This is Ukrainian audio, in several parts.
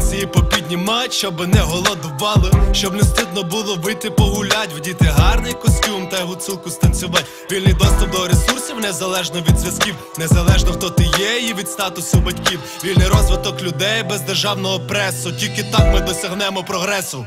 Пенсії попіднімать, щоб не голодували, щоб не стидно було вийти погулять, вдіти гарний костюм та гуцулку станцювать. Вільний доступ до ресурсів, незалежно від зв'язків, незалежно хто ти є, і від статусу батьків. Вільний розвиток людей без державного пресу. Тільки так ми досягнемо прогресу.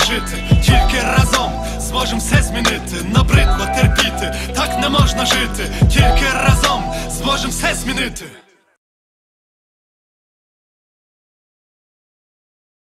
жити. Тільки разом зможем все змінити. Набридло терпіти, так не можна жити. Тільки разом зможем все змінити.